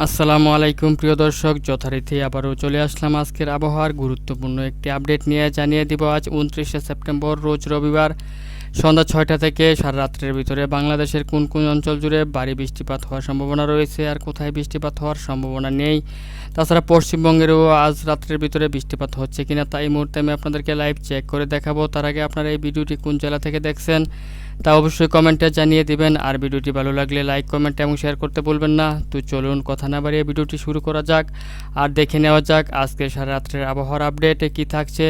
আসসালামু আলাইকুম, প্রিয় দর্শক। যথারীতি আবারও চলে আসলাম আজকের আবহাওয়ার গুরুত্বপূর্ণ একটি আপডেট নিয়ে। জানিয়ে দিব, আজ উনত্রিশে সেপ্টেম্বর, রোজ রবিবার, সন্ধ্যা ছয়টা থেকে সারা রাত্রের ভিতরে বাংলাদেশের কোন কোন অঞ্চল জুড়ে ভারী বৃষ্টিপাত হওয়ার সম্ভাবনা রয়েছে আর কোথায় বৃষ্টিপাত হওয়ার সম্ভাবনা নেই। তাছাড়া পশ্চিমবঙ্গেরও আজ রাত্রের ভিতরে বৃষ্টিপাত হচ্ছে কিনা তাই মুহূর্তে আমি আপনাদেরকে লাইভ চেক করে দেখাবো। তার আগে আপনারা এই ভিডিওটি কোন জেলা থেকে দেখছেন তা অবশ্যই কমেন্টে জানিয়ে দিবেন। আর ভিডিওটি ভালো লাগলে লাইক, কমেন্ট এবং শেয়ার করতে বলবেন না। তো চলুন কথা না বাড়িয়ে ভিডিওটি শুরু করা যাক। আর দেখে নেওয়া যাক আজকে সারা রাত্রের আবহাওয়ার আপডেটে কি থাকছে।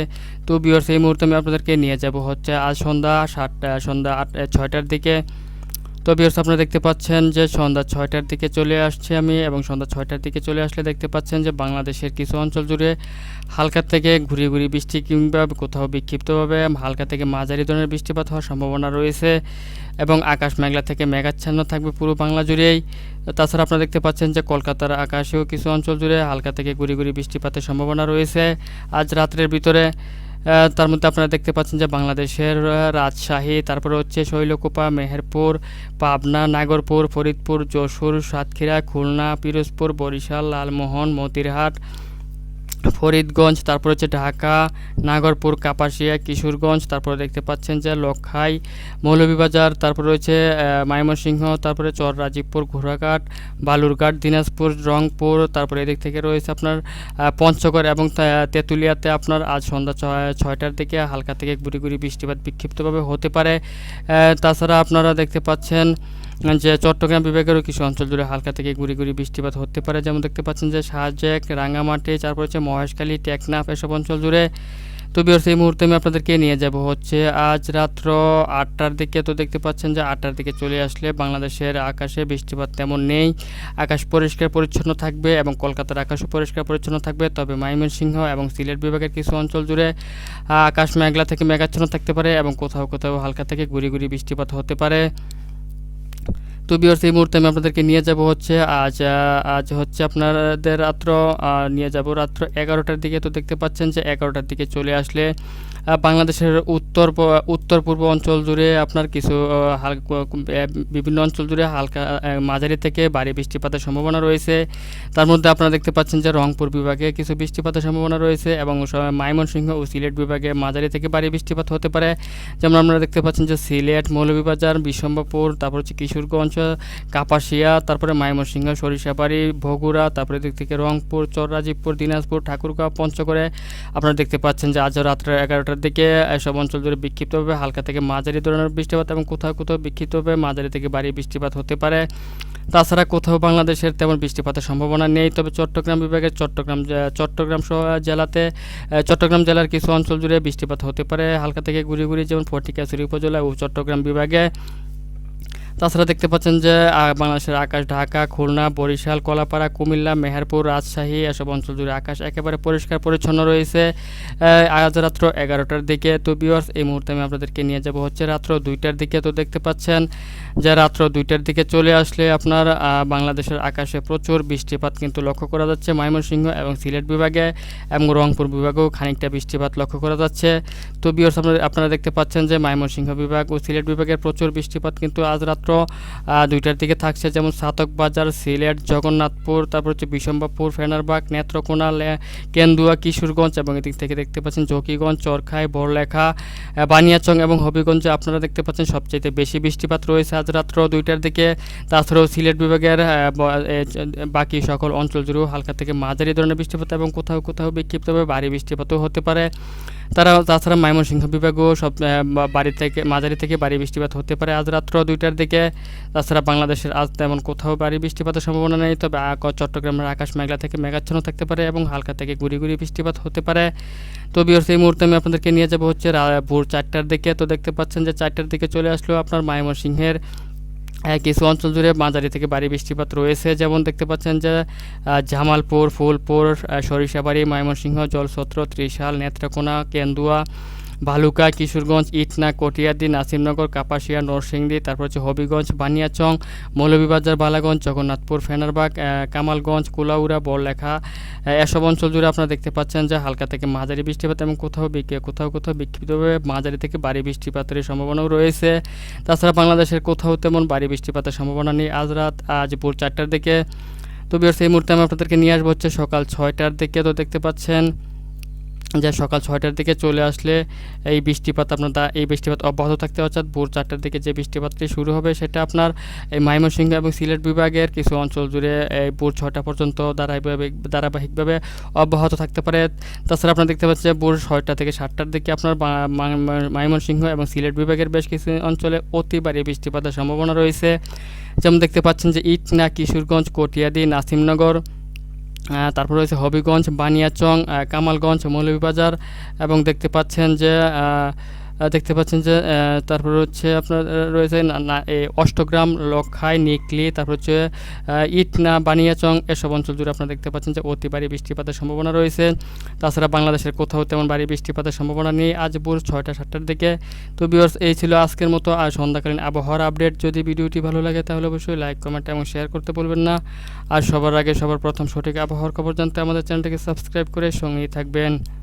তো বিয়র্স এই মুহূর্তে আমি আপনাদেরকে নিয়ে যাব হচ্ছে আজ সন্ধ্যা সাতটা, সন্ধ্যা আট, ছয়টার দিকে। তো বিয়র্স আপনারা দেখতে পাচ্ছেন যে সন্ধ্যা ছয়টার দিকে চলে আসছে আমি এবং সন্ধ্যা ছয়টার দিকে চলে আসলে দেখতে পাচ্ছেন যে বাংলাদেশের কিছু অঞ্চল জুড়ে হালকা থেকে ঘুরিয়ে ঘুরিয়ে বৃষ্টি কিংবা কোথাও বিক্ষিপ্তভাবে হালকা থেকে মাঝারি ধরনের বৃষ্টিপাত হওয়ার সম্ভাবনা রয়েছে এবং আকাশ মেঘলা থেকে মেঘাচ্ছন্ন থাকবে পুরো বাংলা জুড়েই। তাছাড়া আপনারা দেখতে পাচ্ছেন যে কলকাতার আকাশেও কিছু অঞ্চল জুড়ে হালকা থেকে ঘুরি ঘুরি বৃষ্টিপাতের সম্ভাবনা রয়েছে। আজ রাত্রের ভিতরে তার মধ্যে আপনারা দেখতে পাচ্ছেন যে বাংলাদেশের রাজশাহী, তারপরে হচ্ছে শৈলকুপা, মেহেরপুর, পাবনা, নাগরপুর, ফরিদপুর, যশোর, সাতক্ষীরা, খুলনা, পিরোজপুর, বরিশাল, লালমোহন, মতিরহাট ফরিদগঞ্জ, তারপর হচ্ছে ঢাকা, নাগরপুর, কাপাসিয়া, কিশোরগঞ্জ, তারপরে দেখতে পাচ্ছেন যে লক্ষাই মৌলভীবাজার, তারপর রয়েছে ময়মনসিংহ, তারপরে চর রাজীবপুর, ঘোড়াঘাট, বালুরঘাট, দিনাজপুর, রংপুর, তারপরে এদিক থেকে রয়েছে আপনার পঞ্চগড় এবং তেঁতুলিয়াতে আপনার আজ সন্ধ্যা ছয়- ছয়টার দিকে হালকা থেকে গুড়ি গুড়ি বৃষ্টিপাত বিক্ষিপ্তভাবে হতে পারে। তাছাড়া আপনারা দেখতে পাচ্ছেন যে চট্টগ্রাম বিভাগেরও কিছু অঞ্চল জুড়ে হালকা থেকে গুড়ি গুড়ি বৃষ্টিপাত হতে পারে, যেমন দেখতে পাচ্ছেন যে শাহজাক রাঙ্গামাটি, তারপর হচ্ছে মহেশখালী, টেকনাফ এসব অঞ্চল জুড়ে। তো বিয়ার্স এই মুহূর্তে আমি আপনাদেরকে নিয়ে যাব হচ্ছে আজ রাত্র আটটার দিকে। তো দেখতে পাচ্ছেন যে আটটার দিকে চলে আসলে বাংলাদেশের আকাশে বৃষ্টিপাত তেমন নেই। আকাশ পরিষ্কার পরিচ্ছন্ন থাকবে এবং কলকাতার আকাশও পরিষ্কার পরিচ্ছন্ন থাকবে। তবে ময়মনসিংহ এবং সিলেট বিভাগের কিছু অঞ্চল জুড়ে আকাশ মেঘলা থেকে মেঘাচ্ছন্ন থাকতে পারে এবং কোথাও কোথাও হালকা থেকে গুড়ি গুড়ি বৃষ্টিপাত হতে পারে। তো বিয়ার্স এই মুহূর্তে আমি আপনাদেরকে নিয়ে যাব হচ্ছে আজ আজ হচ্ছে আপনাদের রাত্র নিয়ে যাব রাত্র এগারোটার দিকে। তো দেখতে পাচ্ছেন যে এগারোটার দিকে চলে আসলে বাংলাদেশের উত্তর উত্তর পূর্ব অঞ্চল জুড়ে আপনার কিছু হালকা বিভিন্ন অঞ্চল জুড়ে হালকা মাঝারি থেকে ভারী বৃষ্টিপাতের সম্ভাবনা রয়েছে। তার মধ্যে আপনারা দেখতে পাচ্ছেন যে রংপুর বিভাগে কিছু বৃষ্টিপাতের সম্ভাবনা রয়েছে এবং ময়মনসিংহ ও সিলেট বিভাগে মাঝারি থেকে ভারী বৃষ্টিপাত হতে পারে। যেমন আপনারা দেখতে পাচ্ছেন যে সিলেট, মৌলভীবাজার বিশম্বাপুর তারপর হচ্ছে কিশোরগঞ্জ, কাপাসিয়া, তারপরে ময়মনসিংহ সরিষাবাড়ি, বগুড়া, তারপরে দিক থেকে রংপুর, চররাজীবপুর, দিনাজপুর, ঠাকুরগাঁও, পঞ্চগড়ে। আপনারা দেখতে পাচ্ছেন যে আজ রাত্র এগারোটার দিকে সব অঞ্চল জুড়ে বিক্ষিপ্তভাবে হালকা থেকে মাঝারি ধরনের বৃষ্টিপাত এবং কোথাও কোথাও বিক্ষিপ্তভাবে মাঝারি থেকে ভারী বৃষ্টিপাত হতে পারে। তাছাড়া কোথাও বাংলাদেশের তেমন বৃষ্টিপাতের সম্ভাবনা নেই। তবে চট্টগ্রাম বিভাগে চট্টগ্রাম চট্টগ্রাম সহ- জেলাতে চট্টগ্রাম জেলার কিছু অঞ্চল জুড়ে বৃষ্টিপাত হতে পারে। হালকা থেকে ঘুরে ঘুরে যেমন ফটিকাছড়ি উপজেলা ও চট্টগ্রাম বিভাগে তাছাড়া দেখতে পাচ্ছেন যে বাংলাদেশের আকাশ ঢাকা, খুলনা, বরিশাল, কলাপাড়া, কুমিল্লা, মেহেরপুর, রাজশাহী, এসব অঞ্চল জুড়ে আকাশ একেবারে পরিষ্কার পরিচ্ছন্ন রয়েছে। আজ রাত্র এগারোটার দিকে। তো বিওয়ার্স এই মুহূর্তে আমি আপনাদেরকে নিয়ে যাব হচ্ছে রাত্র দুইটার দিকে। তো দেখতে পাচ্ছেন যে, রাত্র দুইটার দিকে চলে আসলে আপনার বাংলাদেশের আকাশে প্রচুর বৃষ্টিপাত কিন্তু লক্ষ্য করা যাচ্ছে। ময়মনসিংহ এবং সিলেট বিভাগে এবং রংপুর বিভাগেও খানিকটা বৃষ্টিপাত লক্ষ্য করা যাচ্ছে। তো বিয়র্স আপনারা আপনারা দেখতে পাচ্ছেন যে, ময়মনসিংহ বিভাগ ও সিলেট বিভাগের প্রচুর বৃষ্টিপাত কিন্তু আজ রাত্র আহ, দুইটার দিকে থাকছে যেমন সাতক বাজার সিলেট জগন্নাথপুর তারপর হচ্ছে বিশম্বাপুর ফেনারবাগ নেত্রকোনা কেন্দুয়া কিশোরগঞ্জ এবং এদিক থেকে দেখতে পাচ্ছেন জকিগঞ্জ চরখাই বড়লেখা বানিয়াচং এবং হবিগঞ্জে আপনারা দেখতে পাচ্ছেন সবচেয়ে বেশি বৃষ্টিপাত রয়েছে আজ রাত্র দুইটার দিকে। তাছাড়াও সিলেট বিভাগের বাকি সকল অঞ্চল জুড়েও হালকা থেকে মাঝারি ধরনের বৃষ্টিপাত এবং কোথাও কোথাও বিক্ষিপ্তভাবে ভারী বৃষ্টিপাতও হতে পারে। তারা, তাছাড়া ময়মনসিংহ বিভাগও সব বাড়ি থেকে, মাঝারি থেকে বাড়ি বৃষ্টিপাত হতে পারে আজ রাত্র দুইটার দিকে। তাছাড়া বাংলাদেশের আজ তেমন কোথাও বাড়ি বৃষ্টিপাতের সম্ভাবনা নেই, তবে চট্টগ্রামের আকাশ মেঘলা থেকে মেঘাচ্ছন্ন থাকতে পারে এবং হালকা থেকে গুড়ি গুড়ি বৃষ্টিপাত হতে পারে। তো বিয়র্স এই মুহূর্তে আমি আপনাদেরকে নিয়ে যাব হচ্ছে ভোর চারটার দিকে। তো দেখতে পাচ্ছেন যে চারটার দিকে চলে আসলো আপনার ময়মনসিংহের কিছু অঞ্চল জুড়ে মাঝারি থেকে ভারী বৃষ্টিপাত রয়েছে। যেমন দেখতে পাচ্ছেন যে জামালপুর, ফুলপুর সরিষাবাড়ি, ময়মনসিংহ, জলসত্র, ত্রিশাল, নেত্রকোনা, কেন্দুয়া ভালুকা, কিশোরগঞ্জ, ইটনা, কটিয়াদি, নাসিমনগর, কাপাসিয়া, নরসিংদী, তারপর হচ্ছে হবিগঞ্জ, বানিয়াচং, মৌলভীবাজার, বালাগঞ্জ, জগন্নাথপুর, ফেনারবাগ কামালগঞ্জ, কুলাউড়া, বড়লেখা এসব অঞ্চল জুড়ে আপনারা দেখতে পাচ্ছেন যে হালকা থেকে মাঝারি বৃষ্টিপাত এবং কোথাও কোথাও কোথাও বিক্ষিপ্তভাবে মাঝারি থেকে ভারী বৃষ্টিপাতের সম্ভাবনাও রয়েছে। তাছাড়া বাংলাদেশের কোথাও তেমন ভারী বৃষ্টিপাতের সম্ভাবনা নেই আজ রাত, আজ ভোর চারটার দিকে। তো এই মুহূর্তে আমি আপনাদেরকে নিয়ে আসব হচ্ছে সকাল ছয়টার দিকে। তো দেখতে পাচ্ছেন যে সকাল ছয়টার দিকে চলে আসলে এই বৃষ্টিপাত আপনার দা এই বৃষ্টিপাত অব্যাহত থাকতে অর্থাৎ ভোর চারটার দিকে যে বৃষ্টিপাতটি শুরু হবে সেটা আপনার এই ময়মনসিংহ এবং সিলেট বিভাগের কিছু অঞ্চল জুড়ে এই ভোর ছয়টা পর্যন্ত ধারাবাহিক ধারাবাহিকভাবে অব্যাহত থাকতে পারে। তাছাড়া আপনারা দেখতে পাচ্ছেন যে ভোর ছয়টা থেকে সাতটার দিকে আপনার ময়মনসিংহ এবং সিলেট বিভাগের বেশ কিছু অঞ্চলে অতি ভারী বৃষ্টিপাতের সম্ভাবনা রয়েছে। যেমন দেখতে পাচ্ছেন যে ইটনা কিশোরগঞ্জ, কটিয়াদি, নাসিমনগর তারপর রয়েছে হবিগঞ্জ বানিয়াচং কামালগঞ্জ মৌলভীবাজার এবং দেখতে পাচ্ছেন যে দেখতে পাচ্ছেন যে তারপর হচ্ছে আপনার রয়েছে অষ্টগ্রাম, লক্ষাই, নিকলি, তারপর হচ্ছে ইটনা, বানিয়াচং, এসব অঞ্চল জুড়ে আপনারা দেখতে পাচ্ছেন যে অতি ভারী বৃষ্টিপাতের সম্ভাবনা রয়েছে। তাছাড়া বাংলাদেশের কোথাও তেমন ভারী বৃষ্টিপাতের সম্ভাবনা নেই। আজ ভোর ছয়টা, সাতটার দিকে। তো বিয়ার্স এই ছিল আজকের মতো আর সন্ধ্যাকালীন আবহাওয়ার আপডেট। যদি ভিডিওটি ভালো লাগে, তাহলে অবশ্যই লাইক কমেন্ট এবং শেয়ার করতে বলবেন না। আর সবার আগে সবার প্রথম সঠিক আবহাওয়ার খবর জানতে আমাদের চ্যানেলটিকে সাবস্ক্রাইব করে সঙ্গেই থাকবেন।